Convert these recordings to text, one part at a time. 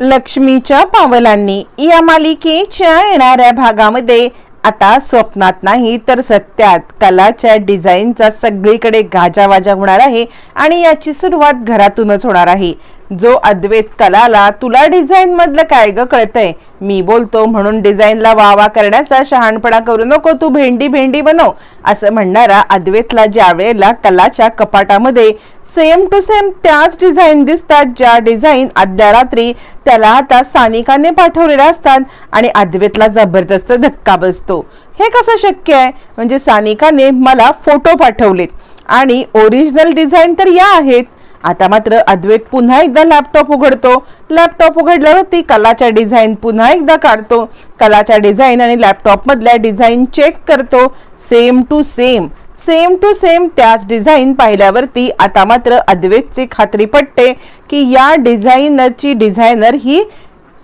लक्ष्मीच्या पावलांनी या मालिकेच्या येणाऱ्या भागामध्ये आता स्वप्नात नाही तर सत्यात कलाच्या डिझाईनचा सगळीकडे गाजावाजा होणार आहे आणि याची सुरुवात घरातूनच होणार आहे. जो अद्वैत कलाला तुला डिझाईन मधलं काय ग कळतंय? मी बोलतो म्हणून डिझाईनला वावा करण्याचा शहाणपणा करू नको तू भेंडी भेंडी बनव. असं म्हणणारा अद्वैतला ज्या वेळेला कलाच्या कपाटामध्ये सेम टू सेम त्याच डिझाईन दिसतात ज्या डिझाईन आदल्या रात्री त्याला आता सानिकाने पाठवलेल्या असतात आणि अद्वैतला जबरदस्त धक्का बसतो. हे कसं शक्य आहे? म्हणजे सानिकाने मला फोटो पाठवलेत आणि ओरिजिनल डिझाईन तर या आहेत आता मात्र अद्वैत पुन्हा एकदा लॅपटॉप उघडतो. लॅपटॉप उघडल्यावरती कलाच्या डिझाईन पुन्हा एकदा काढतो. कलाच्या डिझाईन आणि लॅपटॉप मधल्या डिझाईन चेक करतो. Same to same same to same त्याच डिझाईन पाहिल्यावरती आता मात्र अद्वैतची खात्री पटते की या डिझाईनरची डिझायनर ही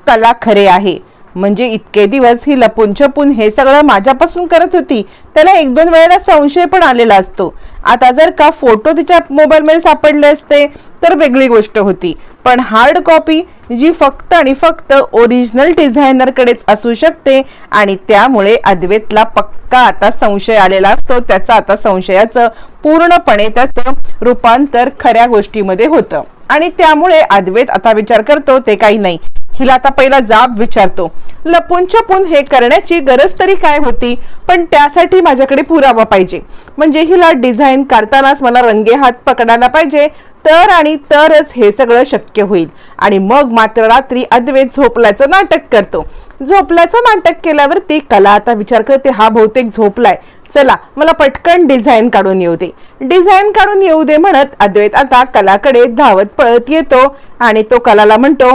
कला खरे आहे. म्हणजे इतके दिवस ही लपून छपून हे सगळं माझ्यापासून करत होती त्याला एक दोन वेळेला संशय पण आलेला असतो. आता जर का फोटो तिच्या मोबाईलमध्ये सापडले असते तर वेगळी गोष्ट होती. पण हार्ड कॉपी जी फक्त आणि फक्त ओरिजिनल डिझायनरकडेच असू शकते आणि त्यामुळे अद्वेतला पक्का आता संशय आलेला असतो. त्याचा आता संशयाचं पूर्णपणे त्याचं रूपांतर खऱ्या गोष्टीमध्ये होतं. आणि त्यामुळे अद्वैत आता विचार करतो ते काही नाही. हिला आता पहिला जाब विचारतो. लपून छपून हे करण्याची गरज तरी काय होती? पण त्यासाठी माझ्याकडे पुरावा पाहिजे. म्हणजे हिला डिझाईन काढतानाच मला रंगे हात पकडायला पाहिजे. तर आणि तरच हे सगळं शक्य होईल. आणि मग मात्र रात्री अद्वैत झोपल्याचं नाटक करतो. झोपल्याचं नाटक केल्यावरती कला आता विचार करते हा बहुतेक झोपलाय. चला मला पटकन डिझाईन काढून येऊ दे. डिझाईन काढून येऊ दे म्हणत अद्वैत आता कलाकडे धावत पळत येतो. आणि तो कलाला म्हणतो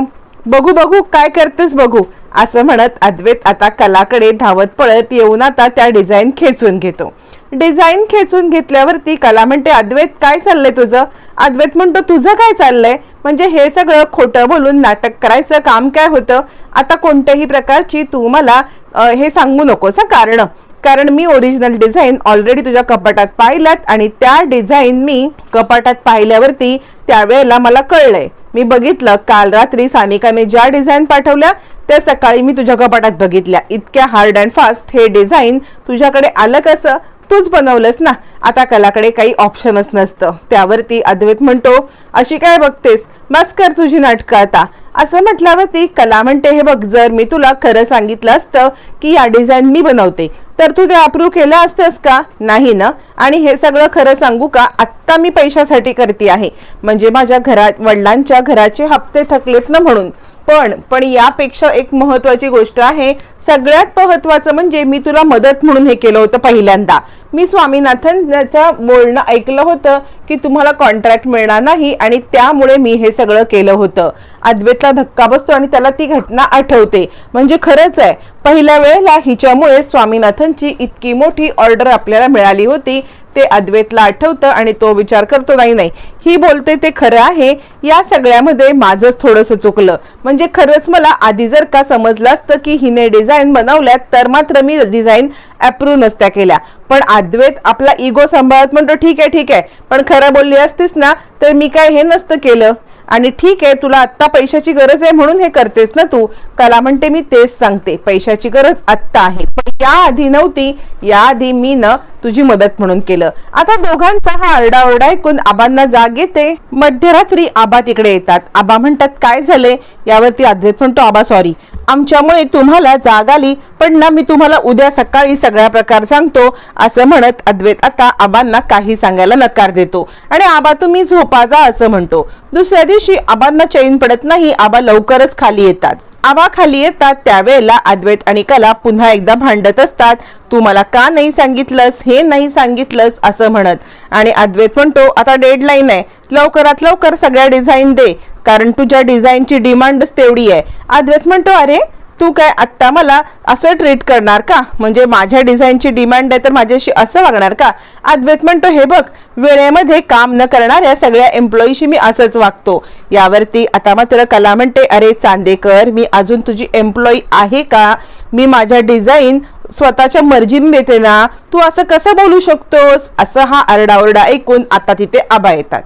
बघू बघू काय करतेस बघू. असं म्हणत अद्वैत आता कलाकडे धावत पळत येऊन आता त्या डिझाईन खेचून घेतो. डिझाईन खेचून घेतल्यावरती कला म्हणते अद्वैत काय चाललंय तुझं? अद्वैत म्हणतो तुझं काय चाललंय? म्हणजे हे सगळं खोटं बोलून नाटक करायचं काम काय होतं? आता कोणत्याही प्रकारची तू मला हे सांगू नकोस कारण. कारण मी ओरिजिनल डिझाईन ऑलरेडी तुझ्या कपाटात पाहिल्यात आणि त्या डिझाईन मी कपाटात पाहिल्यावरती त्यावेळेला मला कळलंय. मी बघितलं काल रात्री सानिकाने ज्या डिझाईन पाठवल्या त्या सकाळी मी तुझ्या कपाटात बघितल्या. इतक्या हार्ड अँड फास्ट हे डिझाईन तुझ्याकडे आलं कसं? तूच बनवलंस ना. आता कलाकडे काही ऑप्शनच नसतं. त्यावरती अद्वैत म्हणतो अशी काय बघतेस? बस कर तुझी नाटकं आता. असं म्हटल्यावरती कला म्हणते हे बघ जर मी तुला खरं सांगितलं असतं की या डिझाईन मी बनवते तर तू ते अप्रूव्ह केलं असतंस का? नाही ना. आणि हे सगळं खरं सांगू का? आत्ता मी पैशासाठी करते आहे. म्हणजे माझ्या घरात वडिलांच्या घराचे हप्ते थकलेत ना म्हणून. पण पण यापेक्षा एक महत्वाची गोष्ट आहे सगळ्यात महत्वाचं म्हणजे मी तुला मदत म्हणून हे केलं होतं पहिल्यांदा. मी स्वामीनाथनचं बोलणं ऐकलं होतं की तुम्हाला कॉन्ट्रॅक्ट मिळणार नाही आणि त्यामुळे मी हे सगळं केलं होतं. अद्वैतला धक्का बसतो आणि त्याला ती घटना आठवते. म्हणजे खरंच आहे पहिल्या वेळेला हिच्यामुळे स्वामीनाथनची इतकी मोठी ऑर्डर आपल्याला मिळाली होती ते अद्वैतला आठवतं आणि तो विचार करतो नाही नाही ही बोलते ते खरं आहे या सगळ्यामध्ये माझंच थोडंसं चुकलं. म्हणजे खरंच मला आधी जर का समजलं असतं की हिने डिझाईन बनवल्यात तर मात्र मी डिझाईन अप्रूव्ह नसत्या केल्या. पण अद्वैत आपला इगो सांभाळत म्हणतो ठीक आहे ठीक आहे पण खरं बोलली असतीस ना तर मी काय हे नसतं केलं? आणि ठीक आहे तुला आत्ता पैशाची गरज आहे म्हणून हे करतेस ना तू. कला म्हणते मी तेच सांगते. पैशाची गरज आत्ता आहे. पण या आधी नव्हती. या आधी मी न तुझी मदत म्हणून केलं. आता दोघांचा हा आरडाओरडा ऐकून आबांना जाग येते. मध्यरात्री आबा तिकडे येतात. आबा म्हणतात काय झाले? यावरती अद्वैत म्हणतो आबा सॉरी आमच्यामुळे तुम्हाला जाग आली पण ना मी तुम्हाला उद्या सकाळी सगळ्या प्रकार सांगतो असं म्हणत अद्वैत आता आबांना काही सांगायला नकार देतो. आणि आबा तुम्ही झोपा जा असं म्हणतो. दुसऱ्या दिवशी आबांना चैन पडत नाही आबा लवकरच खाली येतात. आवाखाली येतात त्यावेळेला अद्वैत आणि कला पुन्हा एकदा भांडत असतात. तू मला का नाही सांगितलंस? हे नाही सांगितलंस? असं म्हणत. आणि अद्वैत म्हणतो आता डेडलाईन आहे. लवकरात लवकर सगळ्या डिझाईन दे. कारण तुझ्या डिझाईनची डिमांडच तेवढी आहे. अद्वैत म्हणतो अरे तू काय आत्ता मला असं ट्रीट करणार का? म्हणजे माझ्या डिझाईनची डिमांड आहे तर माझ्याशी असं वागणार का? अद्वैत म्हणतो हे बघ वेळेमध्ये काम न करणाऱ्या सगळ्या एम्प्लॉईशी मी असंच वागतो. यावरती आता मात्र कला म्हणते अरे चांदेकर मी अजून तुझी एम्प्लॉई आहे का? मी माझ्या डिझाईन स्वतःच्या मर्जीने देते ना. तू असं कसं बोलू शकतोस? असं हा आरडाओरडा ऐकून आता तिथे आबा येतात.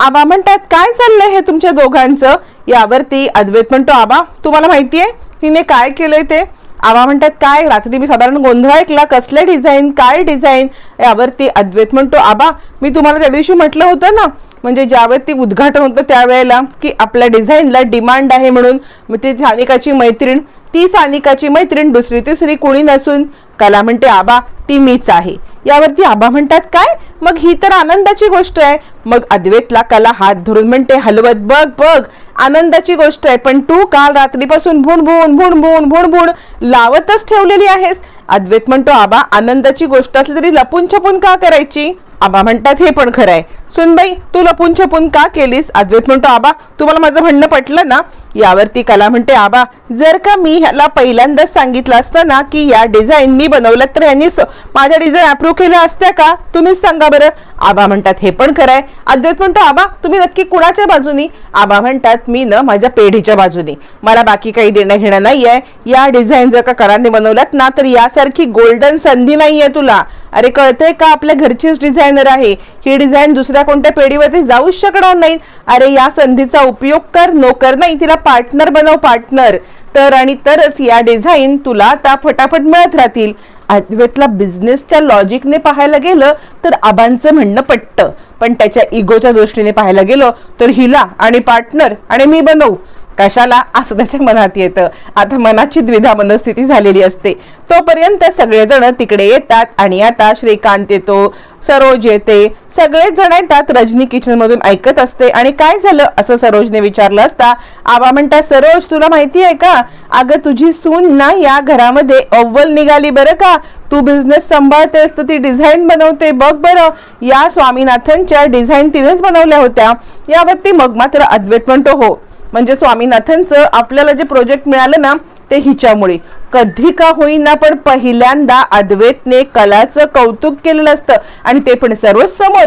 आबा म्हणतात काय चाललंय हे तुमच्या दोघांचं? यावरती अद्वैत म्हणतो आबा तुम्हाला माहिती आहे तिने काय केलंय ते? आबा म्हणतात काय? रात्री मी साधारण गोंधळ ऐकला. कसले डिझाईन काय डिझाईन यावरती अद्वैत म्हणतो आबा मी तुम्हाला त्या दिवशी म्हटलं होतं ना म्हणजे ज्यावरती उद्घाटन होतं त्यावेळेला की आपल्या डिझाईनला डिमांड आहे म्हणून मग ती सानिकाची मैत्रीण ती सानिकाची मैत्रीण दुसरी तिसरी कोणी नसून कला म्हणते आबा ती मीच आहे. यावरती आबा म्हणतात काय? मग ही तर आनंदाची गोष्ट आहे. मग अद्वैतला कला हात धरून म्हणते हलवत बघ बघ आनंदाची गोष्ट आहे पण तू काल रात्रीपासून भुणभुण भुणभुण भुणभुण लावतच ठेवलेली आहेस. अद्वैत म्हणतो आबा आनंदाची गोष्ट असली तरी लपून छपून का करायची? आबा म्हणतात हे पण खरं आहे सुनबाई तू लपून छपून का केलीस? अद्वैत म्हणतो आबा तुम्हाला माझं म्हणणं पटलं ना यावरती कला म्हणते आबा जर का मी ह्याला पहिल्यांदाच सांगितलं असतं ना की या डिझाईन मी बनवलं तर यांनी माझ्या डिझाईन अप्रूव्ह केल्या असत्या का? तुम्हीच सांगा बरं. आबा म्हणतात हे पण खरंय अद्वैत म्हणतो आबा तुम्ही नक्की कुणाच्या बाजूनी? आबा म्हणतात मी ना माझ्या पेढीच्या बाजूनी. मला बाकी काही देणं घेणं नाहीये. या डिझाईन जर का कराने बनवल्यात ना तर यासारखी गोल्डन संधी नाहीये तुला. अरे कळतंय का आपल्या घरचीच डिझायनर आहे? ही डिझाईन दुसऱ्या कोणत्या पेढीवरती जाऊच शकणार नाही. अरे या संधीचा उपयोग कर. नोकर नाही. तिला पार्टनर बनव पार्टनर तर आणि तरच या डिझाईन तुला त्या फटाफट मिळत राहतील. अद्वैतला बिझनेसच्या लॉजिकने पाहायला गेलं तर आबांचं म्हणणं पटतं. पण त्याच्या इगोच्या दृष्टीने पाहायला गेलं तर हिला आणि पार्टनर आणि मी बनवू. कशाला? असं त्याच्या मनात येतं. आता मनाची द्विधा मनस्थिती झालेली असते. तोपर्यंत सगळेजण तिकडे येतात आणि आता श्रीकांत येतो सरोज येते. सगळेच जण येतात रजनी किचन मधून ऐकत असते. आणि काय झालं? असं सरोजने विचारलं असता आबा म्हणतात सरोज तुला माहिती आहे का? अगं तुझी सून ना या घरामध्ये अव्वल निघाली बरं का? तू बिझनेस सांभाळतेस तर ती डिझाईन बनवते. बघ बरं. या स्वामीनाथनच्या डिझाईन तिनेच बनवल्या होत्या. यावरती मग मात्र अद्वैत म्हणतो हो. म्हणजे स्वामीनाथनचं आपल्याला जे प्रोजेक्ट मिळालं ना ते हिच्यामुळे. कधी का होईना पण पहिल्यांदा अद्वैतने कलाचं कौतुक केलेलं असतं. आणि ते पण सर्वच समोर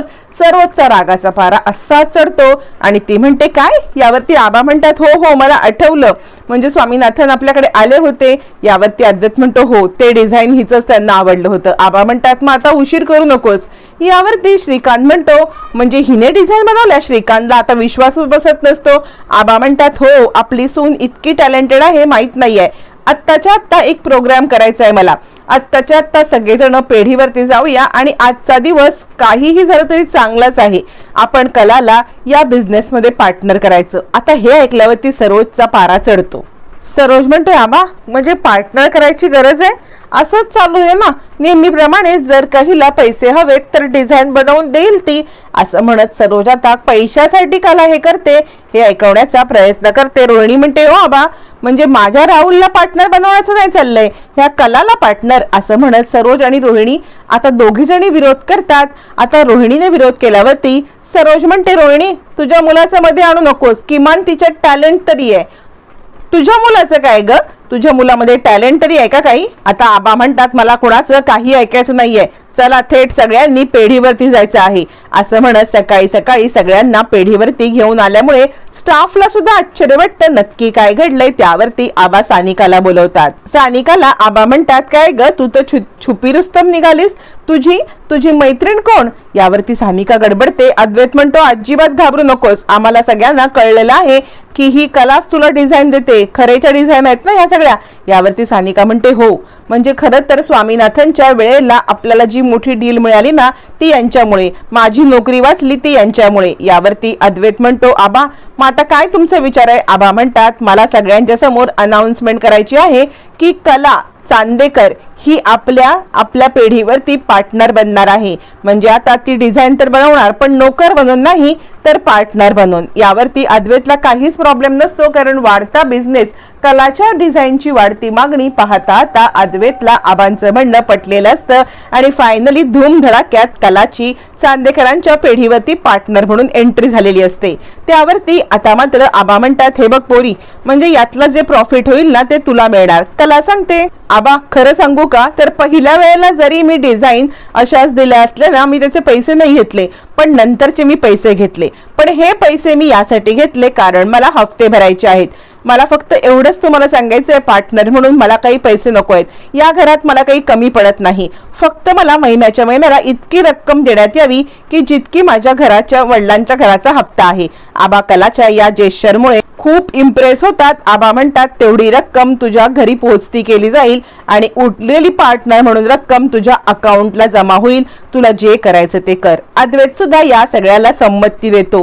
रागाचा पारा असा चढतो. आणि ती म्हणते काय? यावरती आबा म्हणतात हो हो मला आठवलं. म्हणजे स्वामीनाथन आपल्याकडे आले होते. यावरती अद्वैत म्हणतो हो ते डिझाईन हिचंच त्यांना आवडलं होतं. आबा म्हणतात मग आता उशीर करू नकोस. यावरती श्रीकांत म्हणतो म्हणजे हिने डिझाईन बनवल्या? श्रीकांतला आता विश्वास बसत नसतो. आबा म्हणतात हो आपली सून इतकी टॅलेंटेड आहे माहीत नाहीये. आत्ताच्या आत्ता एक प्रोग्राम करायचा आहे मला. आत्ताच्या आत्ता सगळेजण पेढीवरती जाऊया आणि आजचा दिवस काहीही झालं तरी चांगलाच आहे. आपण कलाला या बिझनेसमध्ये पार्टनर करायचं. आता हे ऐकल्यावरती सरोजचा पारा चढतो. सरोज म्हणते आबा म्हणजे पार्टनर करायची गरज आहे? असंच चालू आहे ना. नेहमीप्रमाणे जर काहीला पैसे हवेत तर डिझाईन बनवून देईल ती असं म्हणत सरोज आता पैशासाठी काला हे करते. हे ऐकवण्याचा प्रयत्न करते. रोहिणी म्हणते हो आबा म्हणजे माझ्या राहुलला पार्टनर बनवायचं नाही चाललंय. ह्या कलाला पार्टनर असं म्हणत सरोज आणि रोहिणी आता दोघी जणी विरोध करतात. आता रोहिणीने विरोध केल्यावरती सरोज म्हणते रोहिणी तुझ्या मुलाचं मध्ये आणू नकोस. किमान तिच्यात टॅलेंट तरी आहे. तुझ्या मुलाचं काय ग? तुझ्या मुलामध्ये टॅलेंट तरी आहे का काही? आता आबा म्हणतात मला कुणाचं काही ऐकायचं नाहीये. चला थेट सगळ्यांनी पेढीवरती जायचं आहे. असं म्हणत सकाळी सकाळी सगळ्यांना पेढीवरती घेऊन आल्यामुळे स्टाफला सुद्धा आश्चर्य वाटतं. नक्की काय घडलंय? त्यावरती आबा सानिकाला बोलवतात. सानिकाला आबा म्हणतात काय ग तू तर छु- छुपी रुस्तम निघालीस. तुझी तुझी मैत्रीण कोण? यावरती सानिका गडबडते. अद्वैत म्हणतो अजिबात घाबरू नकोस. आम्हाला सगळ्यांना कळलेलं आहे की ही कलाच तुला डिझाईन देते. खरेच्या डिझाईन आहेत ना ह्या सगळ्या? यावरती सानिका म्हणते हो. म्हणजे खरं तर स्वामीनाथनच्या वेळेला आपल्याला जी मोठी डील मिळाली ना ती यांच्यामुळे. माझी नोकरी वाचली ती यांच्यामुळे. यावरती अद्वैत म्हणतो आबा मग आता काय तुमचा विचार आहे? आबा म्हणतात मला सगळ्यांच्या समोर अनाउन्समेंट करायची आहे की कला चांदेकर ही आपल्या आपल्या पेढीवरती पार्टनर बनणार आहे. म्हणजे आता ती डिझाईन तर बनवणार पण नोकर बनून नाही तर पार्टनर बनून. यावरती अद्वैतला काहीच प्रॉब्लेम नसतो कारण वाढता बिझनेस कलाच्या डिझाईनची वाढती मागणी पाहता आता अद्वैतला आबांचं म्हणणं पटलेलं असतं. आणि फायनली धूमधडाक्यात कलाची चांदेकरांच्या पेढीवरती पार्टनर म्हणून एंट्री झालेली असते. त्यावरती आता मात्र आबा म्हणतात हे बघ पोरी म्हणजे यातलं जे प्रॉफिट होईल ना ते तुला मिळणार. कला सांगते आबा खरं सांगू हो का? तर पहिल्या वेळेला जरी मी डिझाईन अशाच दिल्या असल्या ना मी त्याचे पैसे नाही घेतले. पण नंतरचे मी पैसे घेतले. पण हे पैसे मी यासाठी घेतले कारण मला हफ्ते भरायचे आहेत. मला फक्त एवढंच तुम्हाला सांगायचं आहे पार्टनर म्हणून मला काही पैसे नको आहेत. या घरात मला काही कमी पडत नाही. फक्त मला महिन्याच्या महिन्याला इतकी रक्कम देण्यात यावी की जितकी माझ्या घराच्या वडिलांच्या घराचा हप्ता आहे. आबा कलाच्या या जेस्चरमुळे खूप इम्प्रेस होतात. आबा म्हणतात तेवढी रक्कम तुझ्या घरी पोहोचती केली जाईल आणि उरलेली पार्टनर म्हणून रक्कम तुझ्या अकाउंटला जमा होईल. तुला जे करायचं ते कर. अद्वैत सुद्धा या सगळ्याला संमती देतो.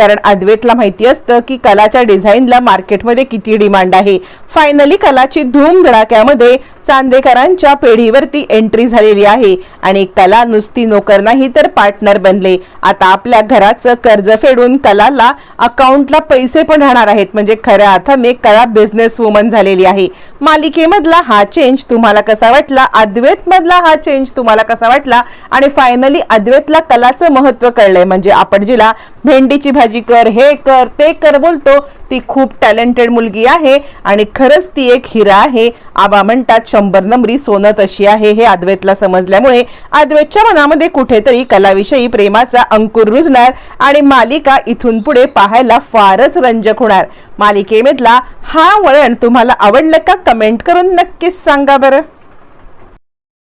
कारण अद्वैतला माहिती असतं की कलाच्या डिझाईनला मार्केटमध्ये किती डिमांड आहे. फायनली कलाची धूम धडाक्यामध्ये चांदेकरांच्या पेढीवरती एंट्री झालेली आहे. आणि कला नुसती नोकर नाही तर पार्टनर बनले. आता आपल्या घराचं कर्ज फेडून कलाला अकाउंटला पैसे पण राहणार आहेत. म्हणजे खऱ्या अर्थाने कला बिझनेस वुमन झालेली आहे. मालिकेमधला हा चेंज तुम्हाला कसा वाटला? अद्वैत मधला हा चेंज तुम्हाला कसा वाटला? आणि फायनली अद्वैतला कलाचं महत्त्व कळलंय. म्हणजे आपण जिला भेंडीची भाजी भाजी कर हे कर ते कर बोलतो. ती खूप टॅलेंटेड मुलगी आहे आणि खरंच ती एक हिरा आहे. आबा म्हणतात शंभर नंबरी सोनं तशी आहे. हे अद्वैतला समजल्यामुळे अद्वैतच्या मनामध्ये कुठेतरी कलाविषयी प्रेमाचा अंकुर रुजणार आणि मालिका इथून पुढे पाहायला फारच रंजक होणार. मालिकेमधला हा वळण तुम्हाला आवडलं का? कमेंट करून नक्कीच सांगा बरं.